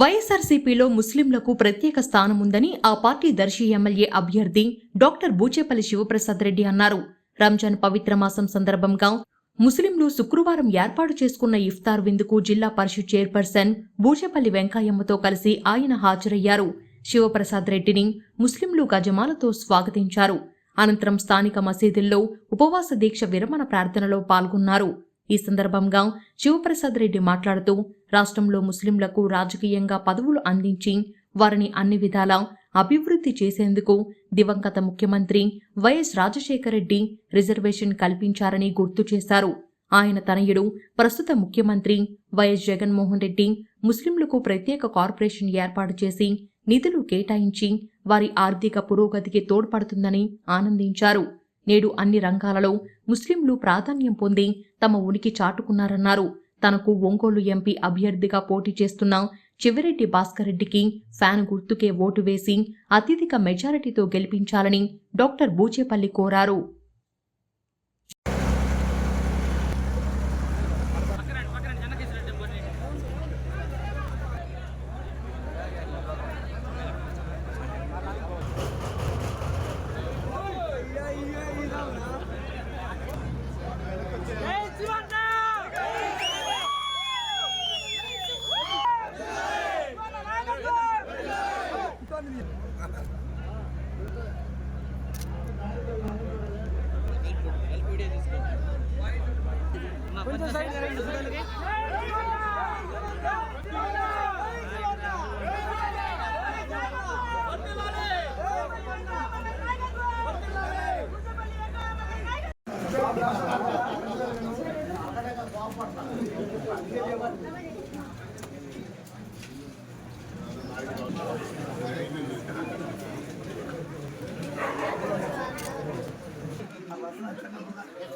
వైఎస్ఆర్సీపీలో ముస్లింలకు ప్రత్యేక స్థానం ఉందని ఆ పార్టీ దర్శి ఎమ్మెల్యే అభ్యర్థి డాక్టర్ బూచేపల్లి శివప్రసాద్ రెడ్డి అన్నారు. రంజాన్ పవిత్ర మాసం సందర్భంగా ముస్లింలు శుక్రవారం ఏర్పాటు చేసుకున్న ఇఫ్తార్ విందుకు జిల్లా పరిషత్ చైర్పర్సన్ బూచేపల్లి వెంకయ్యమ్మతో కలిసి ఆయన హాజరయ్యారు. శివప్రసాద్ రెడ్డిని ముస్లింలు గజమాలతో స్వాగతించారు. అనంతరం స్థానిక మసీదుల్లో ఉపవాస దీక్ష విరమణ ప్రార్థనలో పాల్గొన్నారు. ఈ సందర్భంగా శివప్రసాద్ రెడ్డి మాట్లాడుతూ రాష్ట్రంలో ముస్లింలకు రాజకీయంగా పదవులు అందించి వారిని అన్ని విధాలా అభివృద్ధి చేసేందుకు దివంగత ముఖ్యమంత్రి వైఎస్ రాజశేఖర రెడ్డి రిజర్వేషన్ కల్పించారని గుర్తు చేశారు. ఆయన తనయుడు ప్రస్తుత ముఖ్యమంత్రి వైఎస్ జగన్మోహన్ రెడ్డి ముస్లింలకు ప్రత్యేక కార్పొరేషన్ ఏర్పాటు చేసి నిధులు కేటాయించి వారి ఆర్థిక పురోగతికి తోడ్పడుతుందని ఆనందించారు. నేడు అన్ని రంగాలలో ముస్లింలు ప్రాధాన్యం పొంది తమ ఉనికి చాటుకున్నారన్నారు. తనకు ఒంగోలు ఎంపీ అభ్యర్థిగా పోటీ చేస్తున్న చివరెడ్డి భాస్కర్ రెడ్డికి ఫ్యాన్ గుర్తుకే ఓటు వేసి అత్యధిక మెజారిటీతో గెలిపించాలని డాక్టర్ బూచేపల్లి కోరారు. కొంచెం సైడ్ చూడాలి అలా